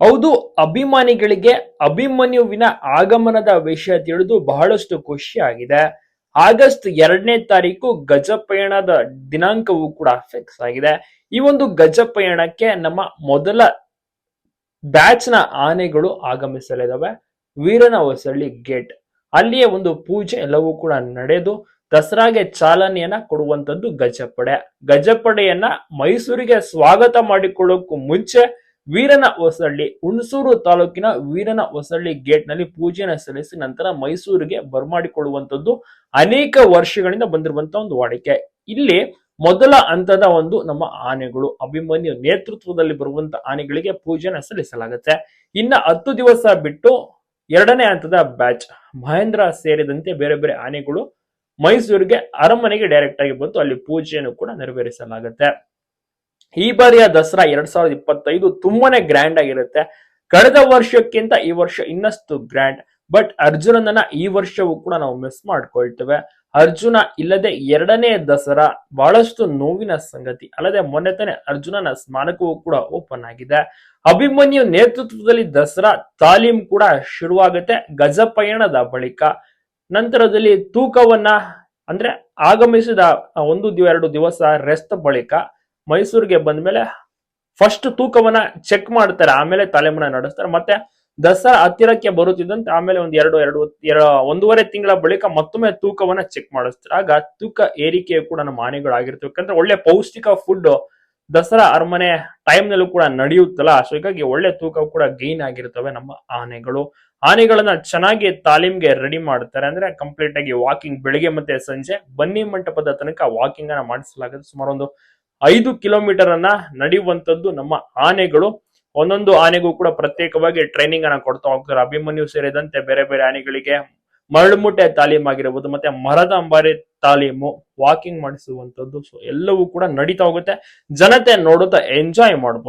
ಹೌದು, ಅಭಿಮಾನಿಗಳಿಗೆ ಅಭಿಮನ್ಯುವಿನ ಆಗಮನದ ವಿಷಯ ತಿಳಿದು ಬಹಳಷ್ಟು ಖುಷಿಯಾಗಿದೆ ಆಗಸ್ಟ್ ಎರಡನೇ ತಾರೀಕು ಗಜಪಯಣದ ದಿನಾಂಕವೂ ಕೂಡ ಫಿಕ್ಸ್ ಆಗಿದೆ. ಈ ಒಂದು ಗಜಪಯಣಕ್ಕೆ ನಮ್ಮ ಮೊದಲ ಬ್ಯಾಚ್ನ ಆನೆಗಳು ಆಗಮಿಸಲಿದ್ದಾವೆ. ವೀರನ ಹೊಸಳ್ಳಿ ಗೇಟ್. ಅಲ್ಲಿಯೇ ಒಂದು ಪೂಜೆ ಎಲ್ಲವೂ ಕೂಡ ನಡೆದು ದಸರಾಗೆ ಚಾಲನೆಯನ್ನ ಕೊಡುವಂತದ್ದು ಗಜಪಡೆ. ಗಜಪಡೆಯನ್ನ ಮೈಸೂರಿಗೆ ಸ್ವಾಗತ ಮಾಡಿಕೊಳ್ಳೋಕ್ಕೂ ಮುಂಚೆ ವೀರನ ಹೊಸಳ್ಳಿ ಹುಣಸೂರು ತಾಲೂಕಿನ ವೀರನ ಹೊಸಳ್ಳಿ ಗೇಟ್ನಲ್ಲಿ ಪೂಜೆನ ಸಲ್ಲಿಸಿ ನಂತರ ಮೈಸೂರಿಗೆ ಬರ್ಮಾಡಿಕೊಳ್ಳುವಂತದ್ದು ಅನೇಕ ವರ್ಷಗಳಿಂದ ಬಂದಿರುವಂತಹ ಒಂದು ವಾಡಿಕೆ. ಇಲ್ಲಿ ಮೊದಲ ಹಂತದ ಒಂದು ನಮ್ಮ ಆನೆಗಳು, ಅಭಿಮನ್ಯು ನೇತೃತ್ವದಲ್ಲಿ ಬರುವಂತ ಆನೆಗಳಿಗೆ ಪೂಜೆನ ಸಲ್ಲಿಸಲಾಗುತ್ತೆ. ಇನ್ನ ಹತ್ತು ದಿವಸ ಬಿಟ್ಟು ಎರಡನೇ ಹಂತದ ಬ್ಯಾಚ್ ಮಹೇಂದ್ರ ಸೇರಿದಂತೆ ಬೇರೆ ಬೇರೆ ಆನೆಗಳು ಮೈಸೂರಿಗೆ ಅರಮನೆಗೆ ಡೈರೆಕ್ಟ್ ಆಗಿ ಬಂತು ಅಲ್ಲಿ ಪೂಜೆಯನ್ನು ಕೂಡ ನೆರವೇರಿಸಲಾಗುತ್ತೆ. ಈ ಬಾರಿಯ ದಸರಾ ಎರಡ್ ಸಾವಿರದ ಇಪ್ಪತ್ತೈದು ತುಂಬಾನೇ ಗ್ರ್ಯಾಂಡ್ ಆಗಿರುತ್ತೆ. ಕಳೆದ ವರ್ಷಕ್ಕಿಂತ ಈ ವರ್ಷ ಇನ್ನಷ್ಟು ಗ್ರ್ಯಾಂಡ್ ಬಟ್ ಅರ್ಜುನನ ಈ ವರ್ಷವೂ ಕೂಡ ನಾವು ಮಿಸ್ ಮಾಡ್ಕೊಳ್ತೇವೆ. ಅರ್ಜುನ ಇಲ್ಲದೆ ಎರಡನೇ ದಸರಾ ಬಹಳಷ್ಟು ನೋವಿನ ಸಂಗತಿ. ಅಲ್ಲದೆ ಮೊನ್ನೆ ತಾನೇ ಅರ್ಜುನನ ಸ್ಮಾರಕವೂ ಕೂಡ ಓಪನ್ ಆಗಿದೆ. ಅಭಿಮನ್ಯು ನೇತೃತ್ವದಲ್ಲಿ ದಸರಾ ತಾಲೀಮ್ ಕೂಡ ಶುರುವಾಗುತ್ತೆ ಗಜಪಯಣದ ಬಳಿಕ. ನಂತರದಲ್ಲಿ ತೂಕವನ್ನ ಅಂದ್ರೆ ಆಗಮಿಸಿದ ಒಂದು ಎರಡು ದಿವಸ ರೆಸ್ಟ್ ಬಳಿಕ ಮೈಸೂರಿಗೆ ಬಂದ್ಮೇಲೆ ಫಸ್ಟ್ ತೂಕವನ್ನ ಚೆಕ್ ಮಾಡ್ತಾರೆ, ಆಮೇಲೆ ತಾಲೀಮನ್ನ ನಡೆಸ್ತಾರೆ. ಮತ್ತೆ ದಸರಾ ಹತ್ತಿರಕ್ಕೆ ಬರುತ್ತಿದ್ದಂತೆ ಆಮೇಲೆ ಒಂದು ಎರಡು ಎರಡು ಎರ- ಒಂದೂವರೆ ತಿಂಗಳ ಬಳಿಕ ಮತ್ತೊಮ್ಮೆ ತೂಕವನ್ನ ಚೆಕ್ ಮಾಡಿಸ್ತಾರೆ. ಆಗ ತೂಕ ಏರಿಕೆ ಕೂಡ ನಮ್ಮ ಆನೆಗಳಾಗಿರ್ತವೆ. ಯಾಕಂದ್ರೆ ಒಳ್ಳೆ ಪೌಷ್ಟಿಕ ಫುಡ್ ದಸರಾ ಅರಮನೆ ಟೈಮ್ ನಲ್ಲೂ ಕೂಡ ನಡೆಯುತ್ತಲ್ಲ. ಸೊ ಹೀಗಾಗಿ ಒಳ್ಳೆ ತೂಕ ಕೂಡ ಗೈನ್ ಆಗಿರ್ತವೆ ನಮ್ಮ ಆನೆಗಳು. ಆನೆಗಳನ್ನ ಚೆನ್ನಾಗಿ ತಾಲೀಮ್ಗೆ ರೆಡಿ ಮಾಡ್ತಾರೆ. ಅಂದ್ರೆ ಕಂಪ್ಲೀಟ್ ಆಗಿ ವಾಕಿಂಗ್ ಬೆಳಿಗ್ಗೆ ಮತ್ತೆ ಸಂಜೆ ಬನ್ನಿ ಮಂಟಪದ ತನಕ ವಾಕಿಂಗ್ ಅನ್ನ ಮಾಡಿಸಲಾಗುತ್ತೆ. ಸುಮಾರು ಒಂದು ಐದು ಕಿಲೋಮೀಟರ್ ಅನ್ನ ನಡೆಯುವಂತದ್ದು ನಮ್ಮ ಆನೆಗಳು. ಒಂದೊಂದು ಆನೆಗೂ ಕೂಡ ಪ್ರತ್ಯೇಕವಾಗಿ ಟ್ರೈನಿಂಗ್ ಅನ್ನ ಕೊಡ್ತಾ ಹೋಗ್ತಾರೆ. ಅಭಿಮನ್ಯು ಸೇರಿದಂತೆ ಬೇರೆ ಬೇರೆ ಆನೆಗಳಿಗೆ ಮರಳುಮುಟ್ಟೆ ತಾಲೀಮ್ ಆಗಿರಬಹುದು ಮತ್ತೆ ಮರದ ಅಂಬಾರಿ ತಾಲೀಮು ವಾಕಿಂಗ್ ಮಾಡಿಸುವಂತದ್ದು ಸೊ ಎಲ್ಲವೂ ಕೂಡ ನಡೀತಾ ಹೋಗುತ್ತೆ. ಜನತೆ ನೋಡುತ್ತಾ ಎಂಜಾಯ್ ಮಾಡಬಹುದು